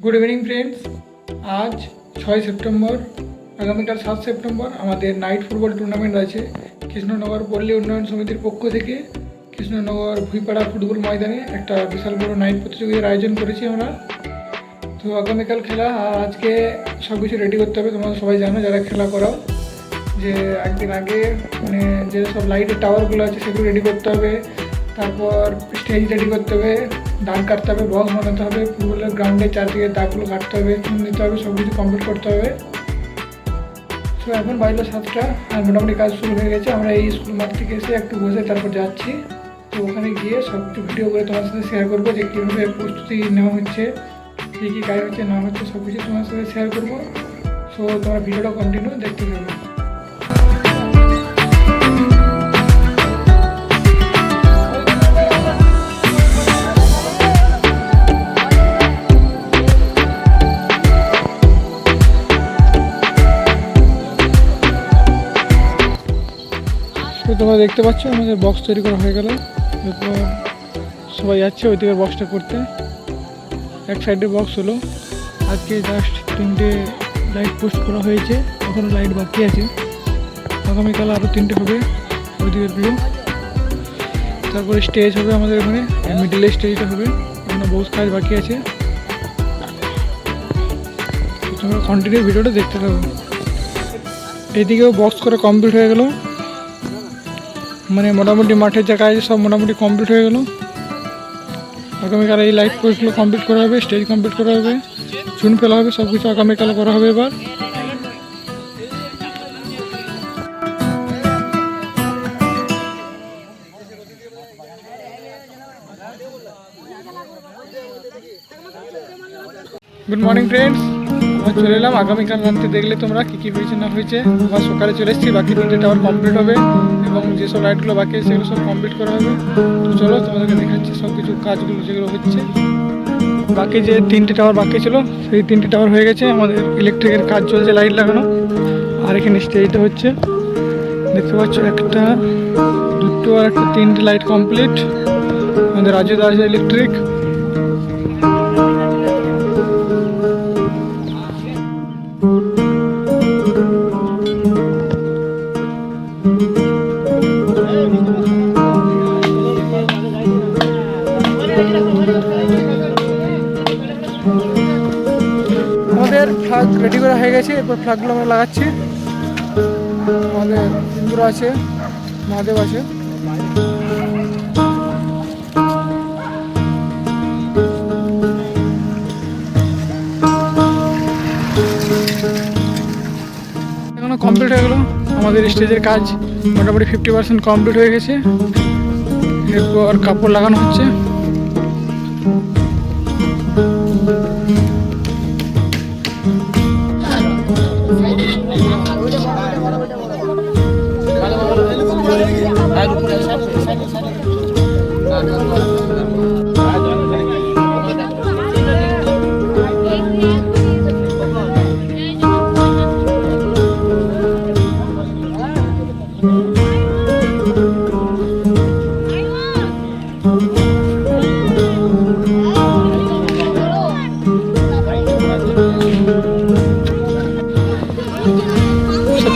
Good evening friends আজ ছয় September, আগামীকাল সাত সেপ্টেম্বর আমাদের নাইট ফুটবল টুর্নামেন্ট আছে কৃষ্ণনগর পল্লী উন্নয়ন সমিতির পক্ষ থেকে কৃষ্ণনগর ভুইপাড়া ফুটবল ময়দানে একটা বিশাল বড় নাইট প্রতিযোগিতার আয়োজন করেছি আমরা। তো আগামীকাল খেলা, আর আজকে সব কিছু রেডি করতে হবে, তোমরা সবাই জানো, যারা খেলা করাও যে একদিন আগে মানে যে সব লাইটের টাওয়ারগুলো আছে, সেগুলো রেডি করতে হবে। তারপর স্টেজ রেডি করতে হবে। দাগ কাটতে হবে বক্স বানাতে হবে, ফুটবলের গ্রাউন্ডের চারদিকে দাগগুলো কাটতে হবে, চুন দিতে হবে সব কিছু কমপ্লিট করতে হবে। তো এখন বাজলো সাতটা আর মোটামুটি কাজ শুরু হয়ে গেছে। আমরা এই স্কুল মাঠ থেকে এসে একটু বসে তারপর যাচ্ছি। তো ওখানে গিয়ে সব কিছু ভিডিও করে তোমার সাথে শেয়ার করব যে কীভাবে প্রস্তুতি নেওয়া হচ্ছে, কী কী কাজ হচ্ছে, না হচ্ছে সব কিছু তোমার সাথে শেয়ার করব। সো তোমার ভিডিওটা কন্টিনিউ দেখতে থাকবে তোমরা দেখতে পাচ্ছ, আমাদের বক্স তৈরি করা হয়ে গেল। এরপর সবাই যাচ্ছে ওই দিকের বক্সটা করতে। এক সাইডে বক্স হলো। আজকে জাস্ট তিনটে লাইট পোস্ট করা হয়েছে। এখনও লাইট বাকি আছে। আগামীকাল আরও তিনটে হবে ওই দিকেরগুলো তারপরে স্টেজ হবে আমাদের এখানে। মিডিলে স্টেজটা হবে। এখানে বহুত কাজ বাকি আছে। তোমরা কন্টিনিউ ভিডিওটা দেখতে থাকো। এদিকেও বক্স করে কমপ্লিট হয়ে গেলো। মানে মোটামুটি মাঠের যা কাজ সব মোটামুটি কমপ্লিট হয়ে গেল। আগামীকাল এই লাইট পোস্টগুলো কমপ্লিট করা হবে স্টেজ কমপ্লিট করা হবে চুন ফেলা হবে সব কিছু আগামীকাল করা হবে এবার। গুড মর্নিং ফ্রেন্ডস আমরা চলে এলাম। আগামীকাল রাত্রে দেখলে তোমরা কী কী হয়েছে না হয়েছে আবার সকালে চলে এসেছি। বাকি তিনটে টাওয়ার কমপ্লিট হবে। এবং যেসব লাইটগুলো বাকি আছে, সেগুলো সব কমপ্লিট করা হবে। তো চলো, তোমাদেরকে দেখাচ্ছি সব কিছু কাজগুলো যেগুলো হচ্ছে। বাকি যে তিনটে টাওয়ার বাকি ছিল, সেই তিনটে টাওয়ার হয়ে গেছে। আমাদের ইলেকট্রিকের কাজ চলছে লাইট লাগানো। আর এখানে স্টেজটা হচ্ছে, দেখতে পাচ্ছ একটা, দুটো আর একটা, তিনটে লাইট কমপ্লিট আমাদের Raju Das electric flag ready করা হয়ে গেছে, এরপর ফ্ল্যাগগুলো আমরা লাগাচ্ছি। আমাদের আছে, মহাদেব আছে। এখনও কমপ্লিট হয়ে গেলো। আমাদের স্টেজের কাজ মোটামুটি ফিফটি পার্সেন্ট কমপ্লিট হয়ে গেছে। এরপর কাপড় লাগানো হচ্ছে।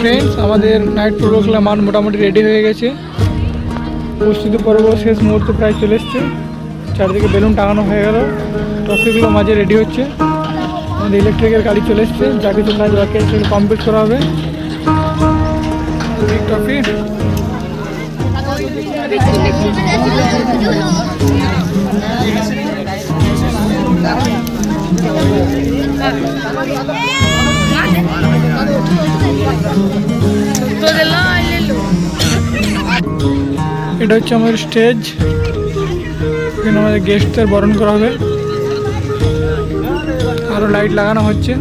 ফ্রেন্ডস আমাদের নাইট ফুটবল মান মোটামুটি রেডি হয়ে গেছে। প্রস্তুতি পর্ব শেষ মুহূর্ত প্রায় চলে এসছে। চারদিকে বেলুন টাঙানো হয়ে গেল। ট্রফিগুলো মাঝে রেডি হচ্ছে। আমাদের ইলেকট্রিকের গাড়ি চলে এসছে। যা কিছু কাজ বাকি সেগুলো কমপ্লিট করা হবে। ট্রফি এটা হচ্ছে আমাদের স্টেজ এখানে আমাদের গেস্টদের বরণ করা হবে। আরও লাইট লাগানো হচ্ছে।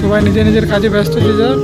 সবাই নিজের নিজের কাজে ব্যস্ত হয়ে যার